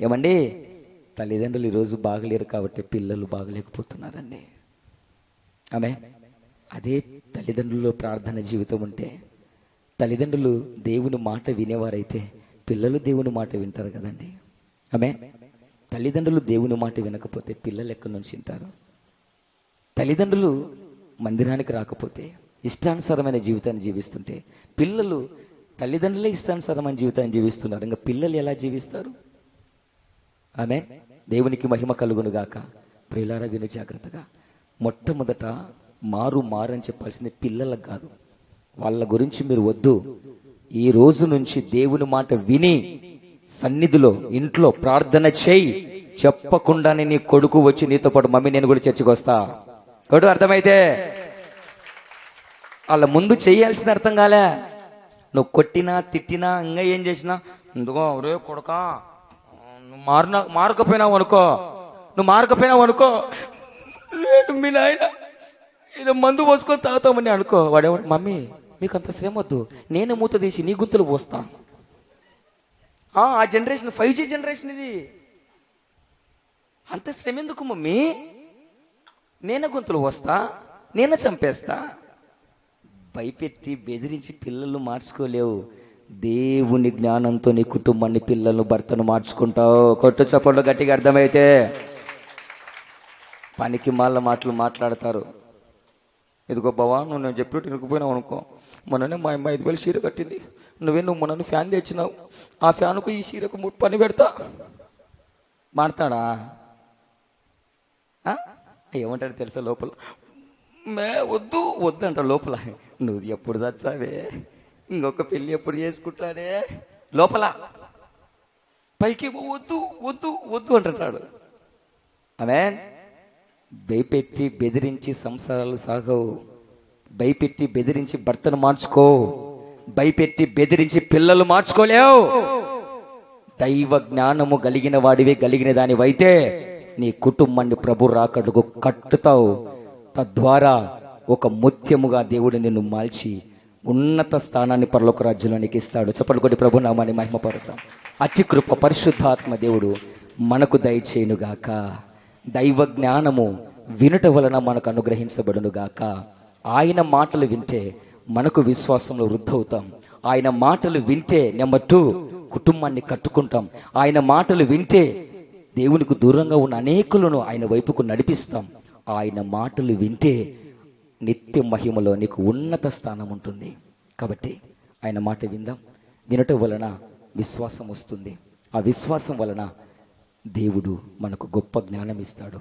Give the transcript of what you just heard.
ఏమండి? తల్లిదండ్రులు ఈరోజు బాగలేరు కాబట్టి పిల్లలు బాగలేకపోతున్నారండి. ఆమె అదే తల్లిదండ్రులు ప్రార్థన జీవితం ఉంటే తల్లిదండ్రులు దేవుని మాట వినేవారైతే పిల్లలు దేవుని మాట వింటారు కదండి. ఆమె తల్లిదండ్రులు దేవుని మాట వినకపోతే పిల్లలు ఎక్కడి నుంచి వింటారు? తల్లిదండ్రులు మందిరానికి రాకపోతే ఇష్టానుసారమైన జీవితాన్ని జీవిస్తుంటే పిల్లలు తల్లిదండ్రులే ఇష్టానుసారమైన జీవితాన్ని జీవిస్తున్నారు. ఇంకా పిల్లలు ఎలా జీవిస్తారు? ఆమె దేవునికి మహిమ కలుగునుగాక ప్రియులారా విను జాగ్రత్తగా. మొట్టమొదట మారు మారని చెప్పాల్సింది పిల్లలకు కాదు. వాళ్ళ గురించి మీరు వద్దు. ఈ రోజు నుంచి దేవుని మాట విని సన్నిధిలో ఇంట్లో ప్రార్థన చేయి. చెప్పకుండానే నీ కొడుకు వచ్చి నీతో పాటు మమ్మీ నేను కూడా చర్చకు వస్తా. కొడుకు అర్థమైతే? వాళ్ళ ముందు చేయాల్సింది అర్థం కాలే. నువ్వు కొట్టినా తిట్టినా ఇంకా ఏం చేసినా? ఇందుకో ఒరే కొడుకా మారిన మారకపోయినావు అనుకో. నువ్వు మారకపోయినావు అనుకో. నేను మీ నాయన ఇది మందు పోసుకొని తాగుతామని అనుకో. వాడేవాడు? మమ్మీ మీకు అంత శ్రమ వద్దు. నేను మూత తీసి నీ గుంతులు పోస్తా. ఆ జనరేషన్ ఫైవ్ జీ జనరేషన్ ఇది. అంత శ్రమ ఎందుకు మమ్మీ? నేనే గుంతులు పోస్తా నేనే చంపేస్తా. భయపెట్టి బెదిరించి పిల్లలు మార్చుకోలేవు. దేవుని జ్ఞానంతో నీ కుటుంబాన్ని పిల్లలను భర్తను మార్చుకుంటావు. కొట్టు చప్పట్లు గట్టిగా అర్థమైతే పనికి మాల మాటలు మాట్లాడతారు. ఇదిగో బావా నువ్వు నేను చెప్పినట్టు ఇరుకుపోయినావు అనుకో. మొన్ననే మా అమ్మాయి ఐదు వేలు చీర కట్టింది. నువ్వే నువ్వు మొన్న ఫ్యాన్ తెచ్చినావు. ఆ ఫ్యాన్కు ఈ చీరకు ము- పని పెడతా. మాడతాడా? ఏమంటాడు తెలుసా లోపల? మే వద్దు వద్దు అంట లోపల. నువ్వు ఎప్పుడు చచ్చావే? ఇంకొక పెళ్ళి ఎప్పుడు చేసుకుంటాడే? లోపల. పైకి వద్దు వద్దు వద్దు అంటున్నాడు ఆమె భయపెట్టి బెదిరించి సంసారాలు సాగవు. భయపెట్టి బెదిరించి భర్తను మార్చుకో. భయపెట్టి బెదిరించి పిల్లలు మార్చుకోలేవు. దైవ జ్ఞానము కలిగిన వాడివి కలిగిన దానివైతే నీ కుటుంబాన్ని ప్రభు రాకడుకు కట్టుతావు. తద్వారా ఒక ముత్యముగా దేవుడు నిన్ను మాల్చి ఉన్నత స్థానాన్ని పరలోక రాజ్యంలోనికి ఇస్తాడు చెప్పలు కొట్టి ప్రభు నామాన్ని మహిమపడతాం అతి కృప పరిశుద్ధాత్మ దేవుడు మనకు దయచేయునుగాక. దైవ జ్ఞానము వినుట వలన మనకు అనుగ్రహించబడును గాక ఆయన మాటలు వింటే మనకు విశ్వాసంలో వృద్ధవుతాం. ఆయన మాటలు వింటే నెంబర్ టూ కుటుంబాన్ని కట్టుకుంటాం. ఆయన మాటలు వింటే దేవునికి దూరంగా ఉన్న అనేకులను ఆయన వైపుకు నడిపిస్తాం. ఆయన మాటలు వింటే నిత్య మహిమలో నీకు ఉన్నత స్థానం ఉంటుంది. కాబట్టి ఆయన మాట విందాం. వినటం వలన విశ్వాసం వస్తుంది. ఆ విశ్వాసం వలన దేవుడు మనకు గొప్ప జ్ఞానం ఇస్తాడు.